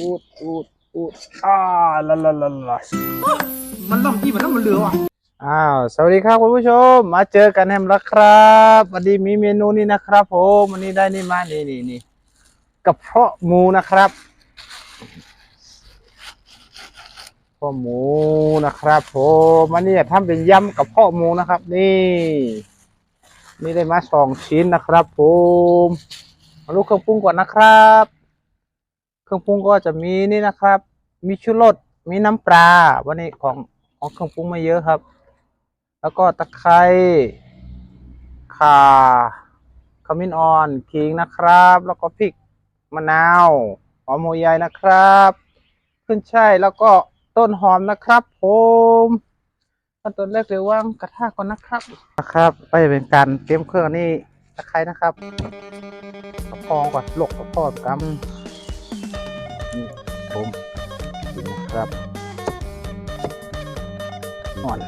อูดอูดอูดอ่าลาลาลาลามันล่ำที่มันน้ำมันเหลือว่ะอ้าวสวัสดีครับคุณผู้ชม มาเจอกันแฮมแล้วครับวันนี้มีเมนูนี้นะครับผมวันนี้ได้นี่มานี่นี่นี่กระเพาะหมูนะครับกระเพาะหมูนะครับผมวันนี้จะทำเป็นยำกระเพาะหมูนะครับ นี่ นี่ได้มาสองชิ้นนะครับผมมาลูกเครื่องปรุงก่อนนะครับ เครื่องปรุงก็จะมีนี่นะครับ มีชูรสมีน้ำปลาวันนี้ของของเครื่องปรุงมาเยอะครับ แล้วก็ตะไคร้ข่าขมิ้นอ่อนขิงนะครับ แล้วก็พริกมะนาวหอมหัวใหญ่นะครับ ขึ้นช่ายแล้วก็ต้นหอมนะครับ ผมขั้นตอนแรกเดี๋ยววางกระทะก่อนนะครับนะครับก็จะเป็นการเตรียมเครื่องนี่ตะไคร้นะครับกระพองก่อนลกกระพองกำนี่ ผมนี่นะครับอ่อน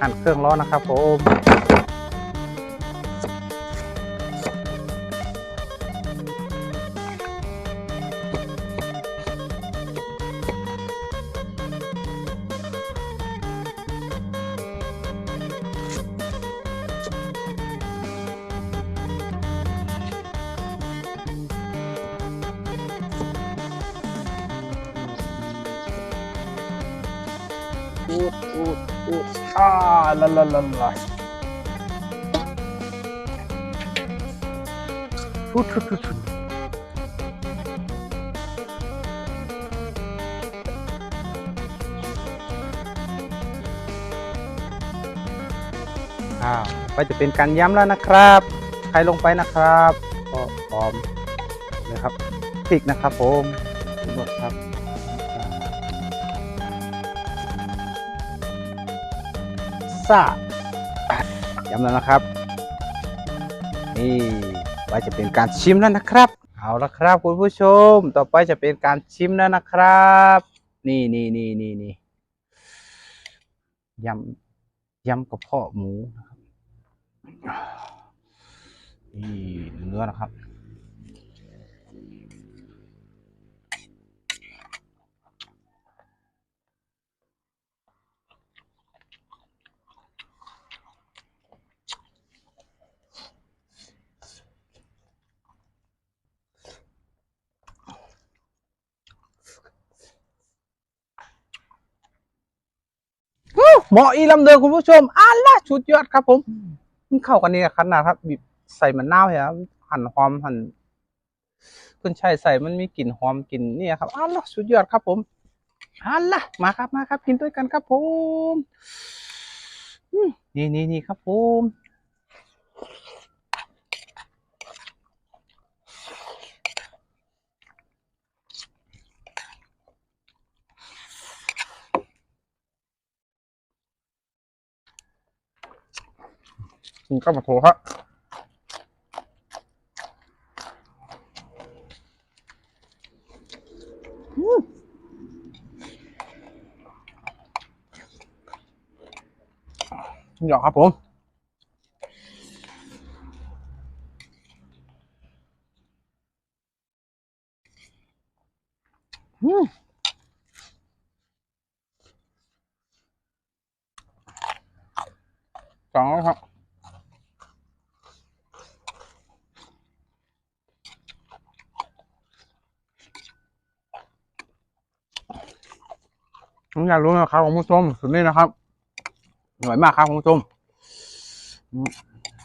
หั่นเครื่องร้อนนะครับผม อูดอูดอูดอ่าลาลาลาลาทุดทุดทุดทุอ้าวก็จะเป็นการย้ำแล้วนะครับ ใครลงไปนะครับก็พร้อมนะครับพริกนะครับผมหมดครับ ซ่าย้ำแล้วนะครับ นี่ไว้จะเป็นการชิมแล้วนะครับ เอาละครับคุณผู้ชม ต่อไปจะเป็นการชิมแล้วนะครับ นี่นี่นี่นี่นี่ยำยำกระเพาะหมูนะครับนี่เนื้อนะครับ เหมาะอีลำเดิมคุณผู้ชมอ่านละชุดยอดครับ ผมมันเข้ากันนี่ขนาดครับบีบใส่มันน่าวเหรอหั่นหอมหั่นขึ้นช่ายใส่มันมีกลิ่นหอมกลิ่นนี่ครับอ่านละชุดยอดครับ ผมอ่านละมาครับมาครับ กินด้วยกันครับ ผมอืมนี่นี่นี่ครับ ผม กินก็มาโถครับอืมหยอกครับผมอืมสองแล้วครับ ผมอยากรู้นะครับคุณผู้ชมสุดนี้นะครับอร่อยมากครับคุณผู้ชม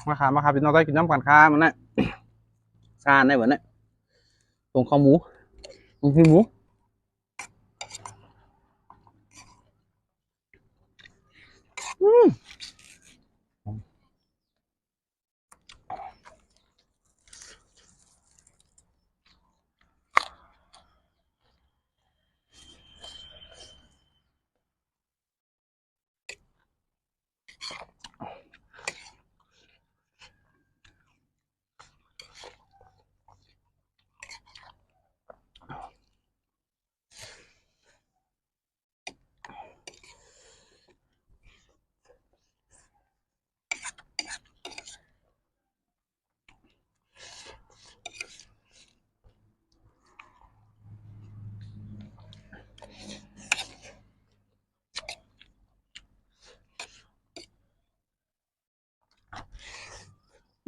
มาครับมาครับพี่น้องได้กินน้ำกันครับมันน่ะซานได้เหมือนน่ะตรงข้าวหมูตรงขี้หมู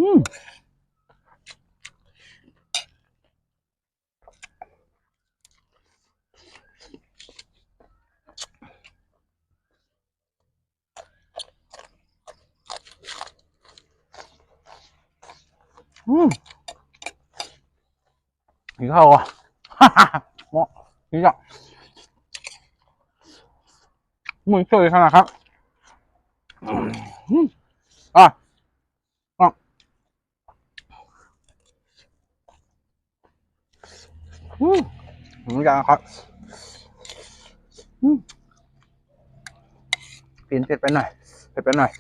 อืมกินข้าวอะเหมาดีจ้ะมือเฉยขนาดครับอะ อืมเหมือนกันครับอืมเปลี่ยนเผ็ดไปหน่อยเผ็ดไปหน่อย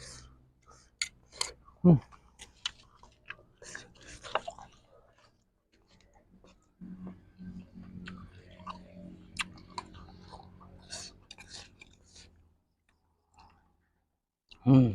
อืม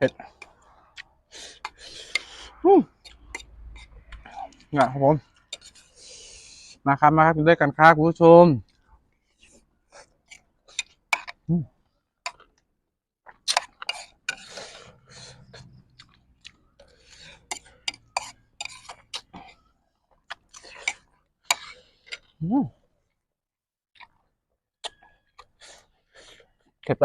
เผ็ดเนี่ยครับผมมาครับมาครับกินด้วยกันครับคุณผู้ชมเก็บไป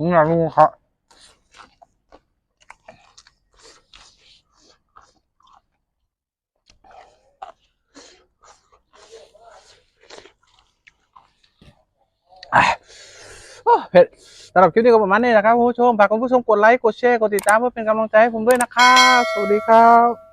อืมอยากรู้ครับอะโอ้เผ็ดสำหรับคลิปนี้ก็ประมาณนี้นะครับคุณผู้ชมฝากคุณผู้ชมกดไลค์กดแชร์กดติดตามเพื่อเป็นกำลังใจให้ผมด้วยนะครับ สวัสดีครับ